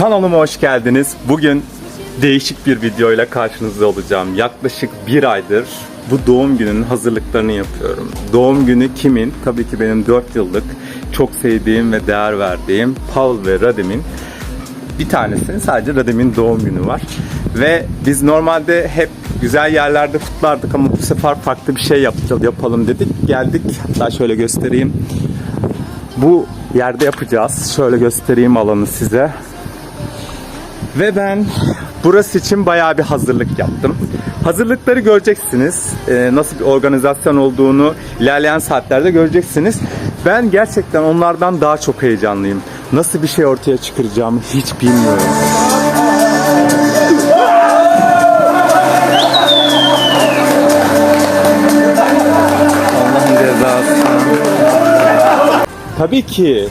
Kanalıma hoş geldiniz. Bugün değişik bir videoyla karşınızda olacağım. Yaklaşık bir aydır bu doğum gününün hazırlıklarını yapıyorum. Doğum günü kimin? Tabii ki benim 4 yıllık çok sevdiğim ve değer verdiğim Paul ve Radim'in bir tanesinin sadece Radim'in doğum günü var. Ve biz normalde hep güzel yerlerde kutlardık ama bu sefer farklı bir şey yapacağız, yapalım dedik. Geldik. Hatta şöyle göstereyim. Bu yerde yapacağız. Şöyle göstereyim alanı size. Ve ben burası için bayağı bir hazırlık yaptım. Hazırlıkları göreceksiniz. Ee, nasıl bir organizasyon olduğunu ilerleyen saatlerde göreceksiniz. Ben gerçekten onlardan daha çok heyecanlıyım. Nasıl bir şey ortaya çıkaracağımı hiç bilmiyorum. Allah'ın cezası. Tabii ki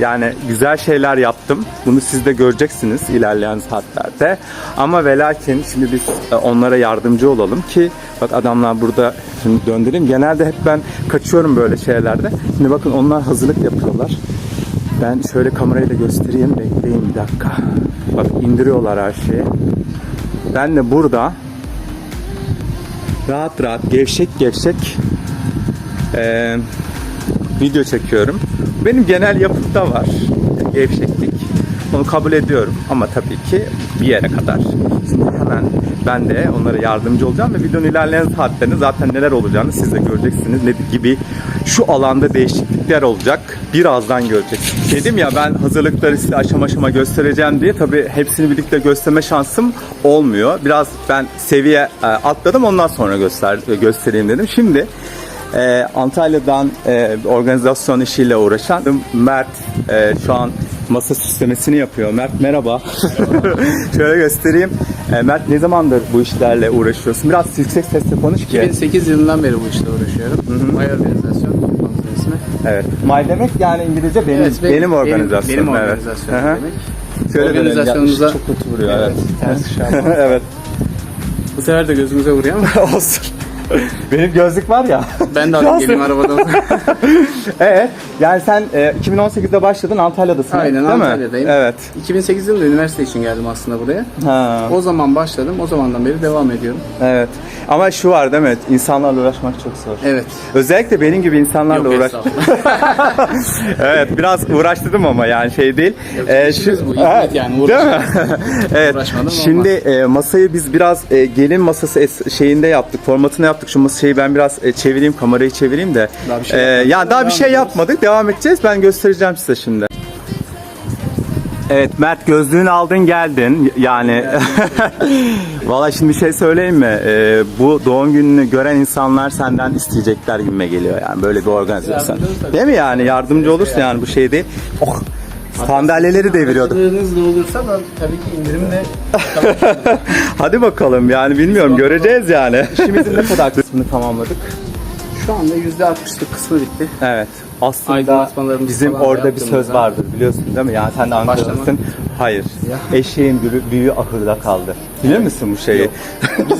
yani güzel şeyler yaptım. Bunu siz de göreceksiniz ilerleyen saatlerde. Ama ve lakin şimdi biz e, onlara yardımcı olalım ki bak adamlar burada şimdi döndüreyim. Genelde hep ben kaçıyorum böyle şeylerde. Şimdi bakın onlar hazırlık yapıyorlar. Ben şöyle kamerayla göstereyim. Bekleyin bir dakika. Bak indiriyorlar her şeyi. Ben de burada rahat rahat gevşek gevşek eee video çekiyorum. Benim genel yapımda var gevşeklik. Onu kabul ediyorum ama tabii ki bir yere kadar. Şimdi hemen ben de onlara yardımcı olacağım ve videonun ilerleyen saatlerinde zaten neler olacağını siz de göreceksiniz. Ne gibi şu alanda değişiklikler olacak. Birazdan göreceksiniz. Dedim ya ben hazırlıkları size aşama aşama göstereceğim diye tabii hepsini birlikte gösterme şansım olmuyor. Biraz ben seviye e, atladım ondan sonra göster göstereyim dedim. Şimdi ee, Antalya'dan e, organizasyon işiyle uğraşan Mert e, şu an masa süslemesini yapıyor. Mert merhaba. Şöyle göstereyim. E, Mert ne zamandır bu işlerle uğraşıyorsun? Biraz yüksek sesle konuş ki. 2008 yılından beri bu işle uğraşıyorum. My Organizasyon, konunun ismi. Evet. My demek yani İngilizce benim Evet, benim, organizasyonum. Benim, evet. organizasyonum Hı hı. demek. Şöyle dönelim. Organizasyonumuza- çok kötü vuruyor. Evet. Ters şey yapma. evet. Bu sefer de gözümüze vuruyor ama Olsun. Benim gözlük var ya. ben de alayım geleyim arabadan. evet. Yani sen e, 2018'de başladın Antalya'dasın. Aynen değil mi? Antalya'dayım. Evet. 2008 yılında üniversite için geldim aslında buraya. Ha. O zaman başladım. O zamandan beri devam ediyorum. Evet. Ama şu var değil mi? İnsanlarla uğraşmak çok zor. Evet. Özellikle benim gibi insanlarla Yok uğraş. evet, biraz uğraştırdım ama yani şey değil. Ee, işimiz bu, Evet, yani, Değil uğraş- mi? evet. Uğraşmadım Şimdi e, masayı biz biraz e, gelin masası şeyinde yaptık. Formatını yaptık. Şu masayı ben biraz e, çevireyim, kamerayı çevireyim de. Daha bir şey E, yapmadık. yani daha bir şey yapmadık. Devam edeceğiz. Ben göstereceğim size şimdi. Evet Mert gözlüğünü aldın geldin. Yani. Valla şimdi bir şey söyleyeyim mi? Ee, bu doğum gününü gören insanlar senden isteyecekler gibime geliyor yani. Böyle bir organizasyon. Değil mi yani? Yardımcı olursa yani bu şey değil. Oh, sandalyeleri deviriyordum Karşılığınız da olursa ben tabii ki indirimle hadi bakalım yani bilmiyorum göreceğiz yani işimizin ne kadar kısmını tamamladık şu anda %60'lık kısmı bitti. evet aslında Aydınlatmalarımızı bizim falan da orada bir yaptığımız söz vardır biliyorsun değil mi? Yani sen de Ankara'dasın. Başlama. Hayır. Eşeğin büyüğü, büyüğü ahırda kaldı. Biliyor musun bu şeyi?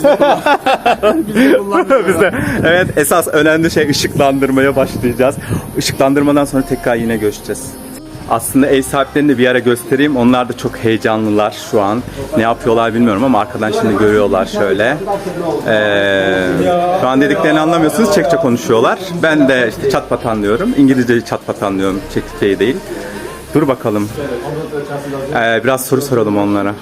Biz de evet esas önemli şey ışıklandırmaya başlayacağız. Işıklandırmadan sonra tekrar yine görüşeceğiz. Aslında ev sahiplerini de bir ara göstereyim. Onlar da çok heyecanlılar şu an. Ne yapıyorlar bilmiyorum ama arkadan şimdi görüyorlar şöyle. Ee, şu an dediklerini anlamıyorsunuz. Çekçe konuşuyorlar. Ben de işte çat pat anlıyorum. İngilizceyi çat pat anlıyorum. Çekçeyi değil. Dur bakalım. Ee, biraz soru soralım onlara.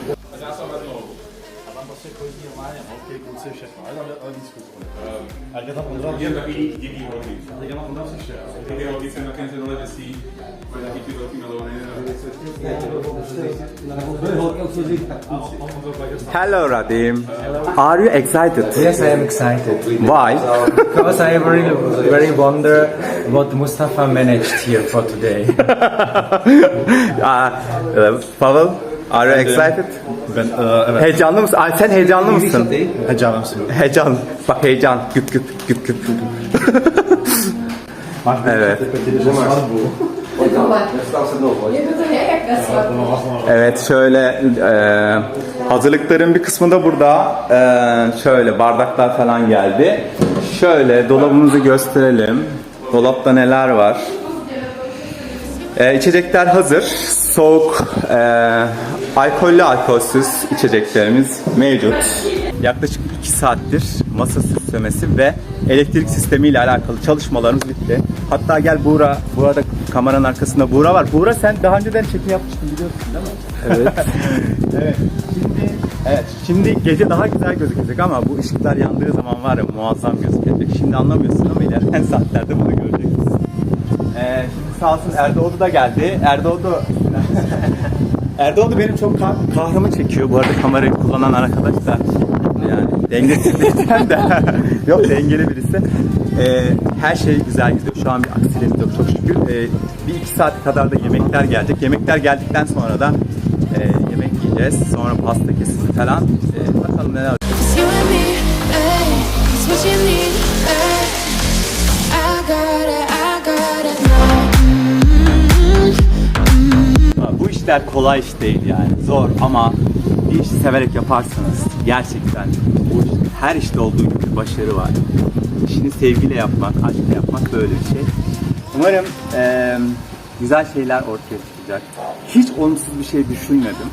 Hello Radim. Are you excited? Yes, I am excited Why? because I really, very wonder what Mustafa managed here for today. Aa, e, Pavel, are you excited? Ben, e, evet. Heyecanlı mısın? Ay, sen heyecanlı mısın? Heyecanlısın. Heyecan. Bak heyecan. Güp güp güp güp. evet. Evet şöyle e, hazırlıkların bir kısmı da burada. E, şöyle bardaklar falan geldi. Şöyle dolabımızı gösterelim. Dolapta neler var? Ee, içecekler hazır. Soğuk, e, alkollü alkolsüz içeceklerimiz mevcut. Yaklaşık 2 saattir masa süslemesi ve elektrik sistemi ile alakalı çalışmalarımız bitti. Hatta gel Buğra, burada kameranın arkasında Buğra var. Buğra sen daha önceden çekim yapmıştın biliyorsun değil mi? Evet. evet. Şimdi, evet. Şimdi gece daha güzel gözükecek ama bu ışıklar yandığı zaman var ya muazzam gözükecek. Şimdi anlamıyorsun ama ilerleyen saatlerde bunu göreceksiniz. Ee, şimdi sağ olsun Erdoğdu da geldi. Erdoğdu Erdoğdu benim çok kah- kahrımı çekiyor. Bu arada kamerayı kullanan arkadaş da yani dengesizlikten de yok dengeli birisi. Ee, her şey güzel gidiyor. Şu an bir aksilik yok çok şükür. Ee, bir iki saat kadar da yemekler gelecek. Yemekler geldikten sonra da e, yemek yiyeceğiz. Sonra pasta kesimi falan. Ee, bakalım neler It's işler kolay iş değil yani. Zor ama bir işi severek yaparsanız gerçekten bu her işte olduğu gibi başarı var. İşini sevgiyle yapmak, aşkla yapmak böyle bir şey. Umarım eee, güzel şeyler ortaya çıkacak. Hiç olumsuz bir şey düşünmedim.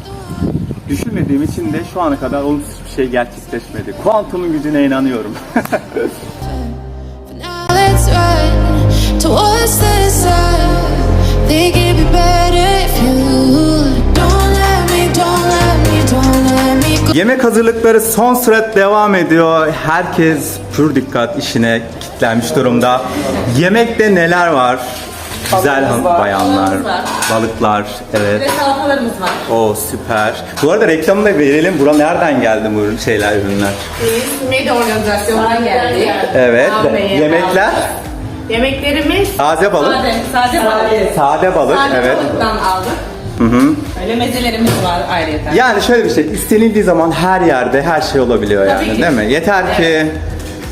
Düşünmediğim için de şu ana kadar olumsuz bir şey gerçekleşmedi. Kuantumun gücüne inanıyorum. Towards the sun. Think it'd be better if you don't let me, don't let me, don't let me go. Yemek hazırlıkları son sürat devam ediyor. Herkes pür dikkat işine kitlenmiş durumda. Yemekte neler var? Güzel han- bayanlar, Balıklarımız var. balıklar, Ve evet. salatalarımız var. O süper. Bu arada reklamını da verelim. Bura nereden geldi bu ürün- şeyler, ürünler? Biz medya organizasyonuna geldik. Evet. Almanya'ya Yemekler? Yemeklerimiz Taze balık. Sade, sade balık. Sade balık, Sade evet. balıktan aldık. Öyle mezelerimiz var ayrıca. Yani şöyle bir şey, istenildiği zaman her yerde her şey olabiliyor yani, Tabii ki. değil mi? Yeter ki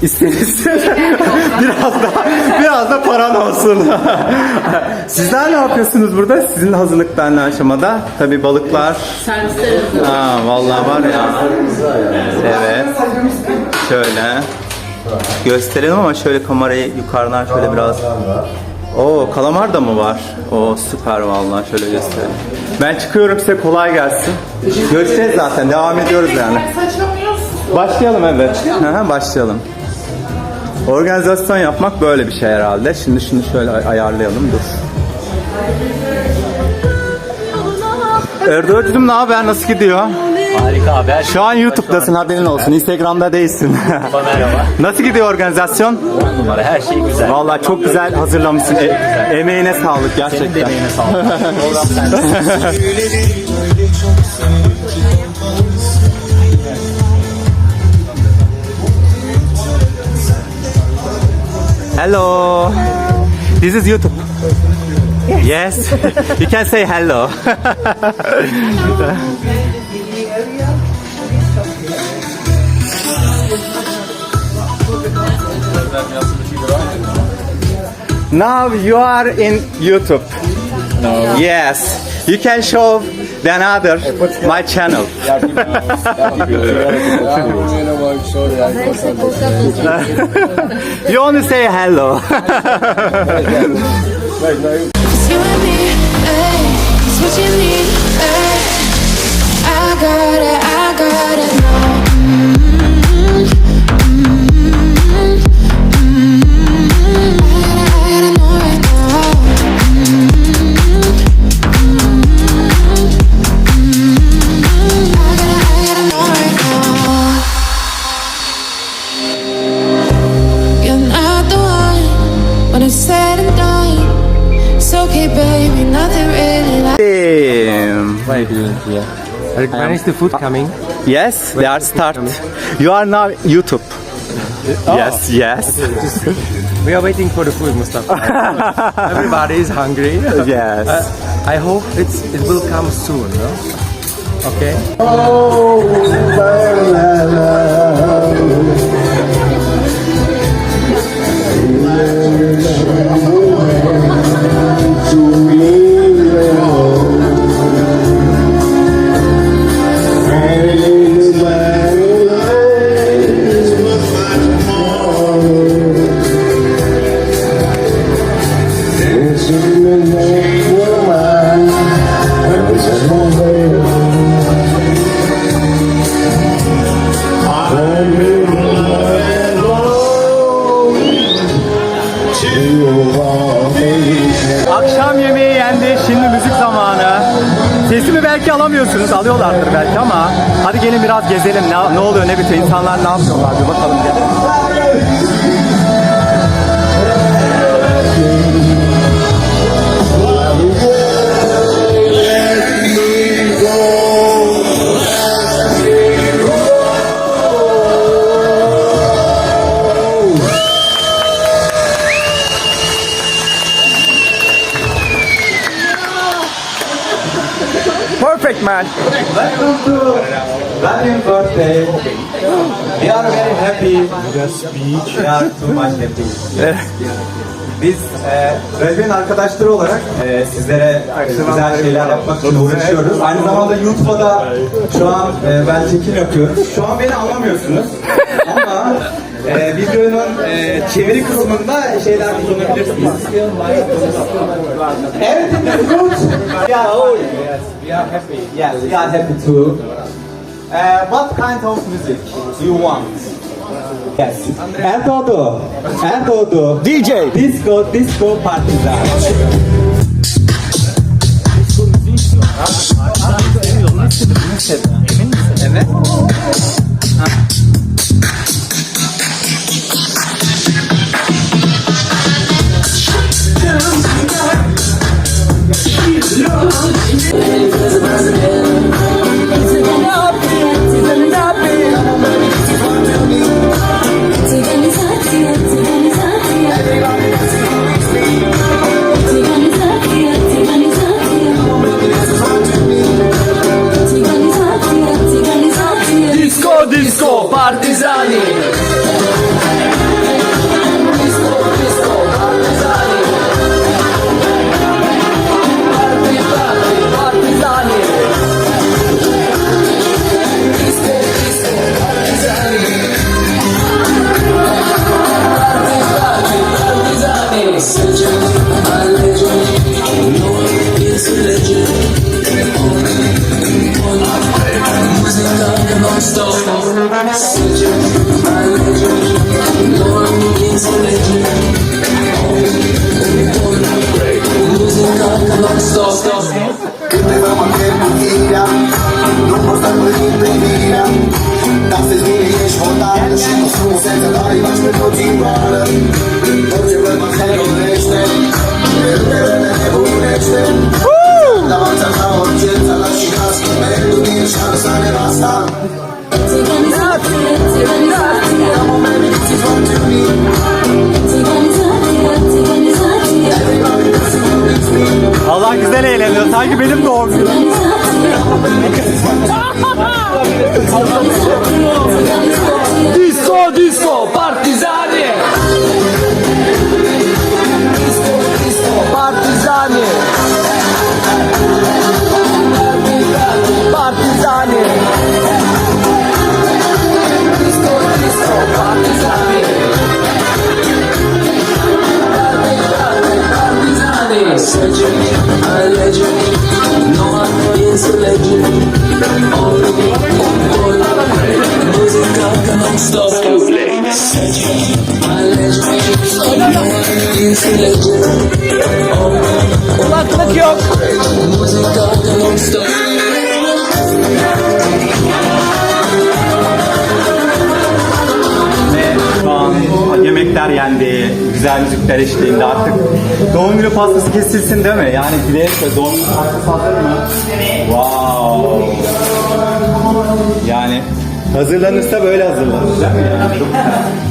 istenilsin. biraz da biraz da paran olsun. Sizler ne yapıyorsunuz burada? Sizin hazırlıktan ne aşamada? Tabii balıklar. Servislerimiz var. Aa vallahi var ya. Evet. Şöyle gösterelim ama şöyle kamerayı yukarıdan şöyle biraz. Oo kalamar da mı var? O süper vallahi şöyle gösterelim. Ben çıkıyorum size kolay gelsin. Görüşeceğiz zaten devam ediyoruz yani. Başlayalım evet. Hı, başlayalım. Organizasyon yapmak böyle bir şey herhalde. Şimdi şunu şöyle ay- ayarlayalım dur. Erdoğan'cığım ne haber? Nasıl gidiyor? Harika haber. Şu an YouTube'dasın haberin olsun. Instagram'da değilsin. Merhaba. Nasıl gidiyor organizasyon? On numara her şey güzel. Vallahi çok güzel hazırlamışsın. E- emeğine sağlık gerçekten. Senin de emeğine sağlık. Program sende. Hello. This is YouTube. Yes. you can say hello. Now you are in YouTube. No. Yes. You can show the another my channel. you only say hello. It's you and me, ay, it's what you need, Recognize the food coming. Yes, they are the start. Coming? You are now YouTube. Oh. Yes, yes. Just, we are waiting for the food, Mustafa. Everybody is hungry. Yes. Uh, I hope it's it will come soon. No? Okay. Oh. Belki alamıyorsunuz. Alıyorlardır belki ama hadi gelin biraz gezelim. Ne, ne oluyor ne bitiyor? İnsanlar ne yapıyorlar bir bakalım gelin. Perfect man. Welcome to Valiant birthday. We are very happy. We are too much happy. Biz e, Rajbin arkadaşları olarak e, sizlere güzel şeyler yapmak için uğraşıyoruz. Aynı zamanda YouTube'a da şu an e, ben çekim yapıyorum. Şu an beni anlamıyorsunuz. E, videonun e, çeviri kısmında şeyler kullanabilirsiniz. Everything is good. We are all yes, we are happy. Yes, we are happy too. Uh, what kind of music do you want? Yes. Erdoğdu. Erdoğdu. DJ. Disco, disco partizan. Evet. Sanki benim doğum günüm. Güzel müzikler eşliğinde artık doğum günü pastası kesilsin değil mi? Yani de doğum günü pastası hazır mı? Wow. Yani hazırlanırsa böyle hazırlanır değil mi? Yani çok.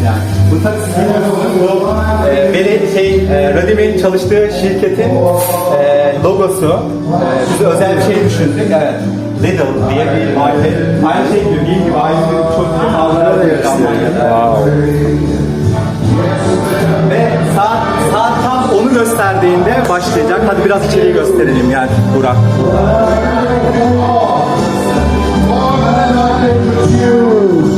Yani bu tabii sizin bu e, şey e, çalıştığı şirketin e, logosu. E, biz özel bir şey düşündük. Evet. Lidl diye bir marka. Aynı şey gibi, gibi aynı çok iyi mağazalar da Almanya'da. Saat, saat tam onu gösterdiğinde başlayacak. Hadi biraz içeriği gösterelim yani Burak. Thank.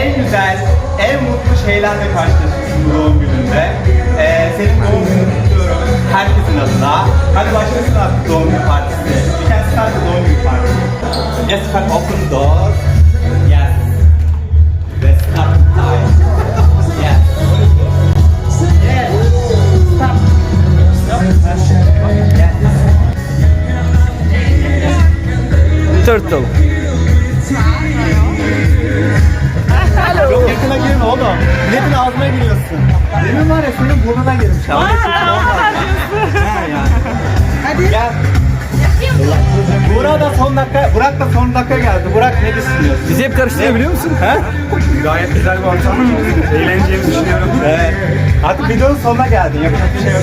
En güzel, en mutlu şeylerle karşılaşırsın bu doğum gününde. E, senin doğum gününü kutluyorum herkesin adına. Hadi başlasın artık doğum günü partisi. We can start the doğum günü partisi. Yes, can open the door. Yes. Let's start the time. Yes. Yes. Yes. Turtle. Yakına girme oğlum. Milletin ağzına giriyorsun. Demin var ya senin burnuna girmiş. Ha yani. Hadi. Gel. Burak da son dakika, Burak da son dakika geldi. Burak ne düşünüyorsun? Bizi hep karıştırıyor biliyor musun? He? Gayet güzel bir ortam. Eğleneceğimizi düşünüyorum. Evet. Artık videonun sonuna geldin. Yapacak bir şey yok.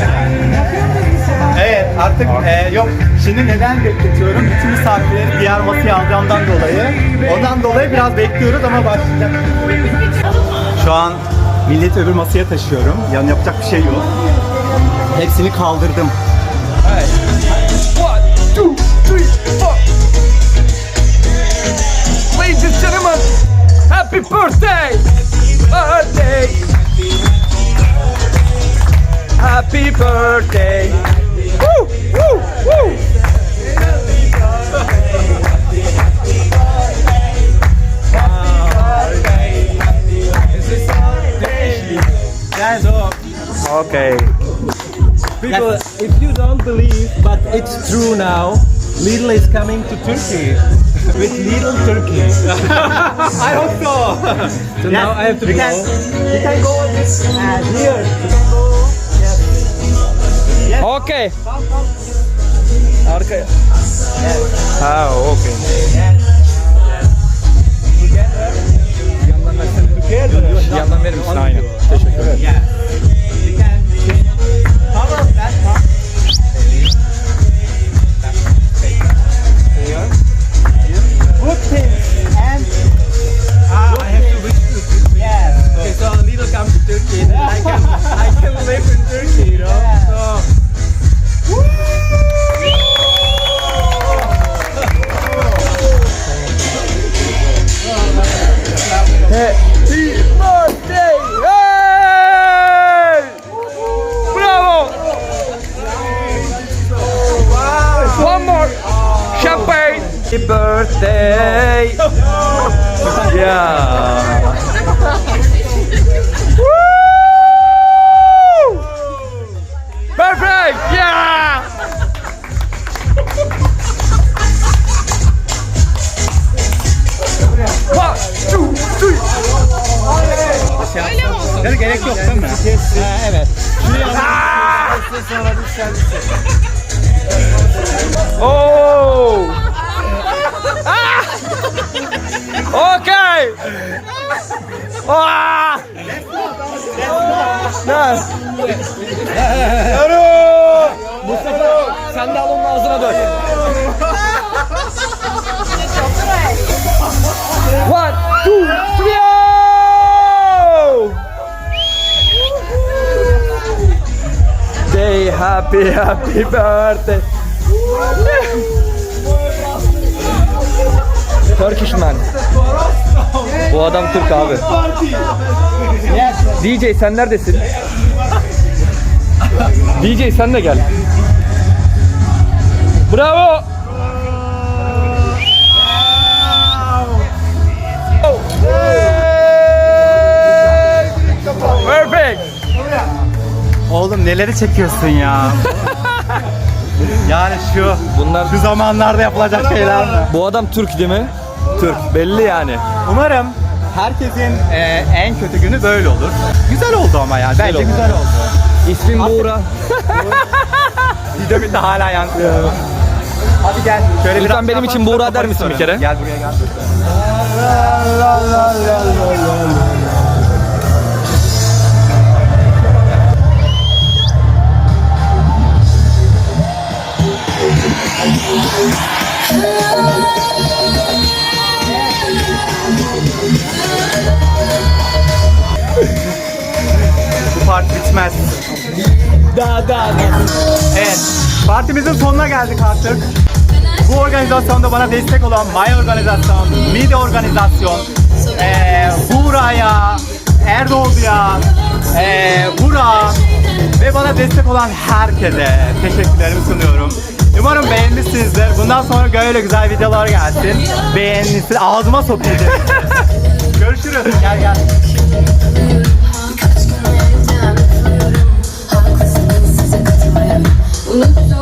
Evet artık e, yok. Şimdi neden bekletiyorum? Bütün misafirleri diğer masaya alacağımdan dolayı. Ondan dolayı biraz bekliyoruz ama başlayacak. Şu an milleti öbür masaya taşıyorum. Yani yapacak bir şey yok. Hepsini kaldırdım. Ladies and gentlemen, happy birthday! Birthday! Happy birthday! Woo! Okay. People, if you don't believe, but it's true now, Lidl is coming to Turkey with Lidl Turkey. I hope so. So now I have to we go. can, we can go this uh, here. We can go. Yes. Okay. Ha, okay. Yandan verir misin? Aynen. Teşekkür ederim. Yeah. Happy happy birthday. Turkish man. Bu adam Türk abi. DJ sen neredesin? DJ sen de gel. Bravo. Perfect. Oğlum neleri çekiyorsun ya? yani şu Bunlar şu zamanlarda yapılacak şeyler mi? bu adam Türk değil mi? Türk belli yani. Umarım herkesin e, en kötü günü böyle olur. Güzel oldu ama ya. Bence oldu. güzel oldu. İsmim Buğra. Video bitti hala yankıyor. Hadi gel. Şöyle Lütfen benim için Buğra der misin bir kere? Gel buraya gel. Bu part bitmez. Daha daha daha. Evet. Partimizin sonuna geldik artık. Bu organizasyonda bana destek olan My Organizasyon, Mide Organizasyon, ee, Buğra'ya, Erdoğdu'ya, ee, Buğra, ve bana destek olan herkese teşekkürlerimi sunuyorum. Umarım beğenmişsinizdir. Bundan sonra böyle güzel videolar gelsin. Beğenmişsiniz. Ağzıma sokayım. Görüşürüz. Gel gel. Unuttum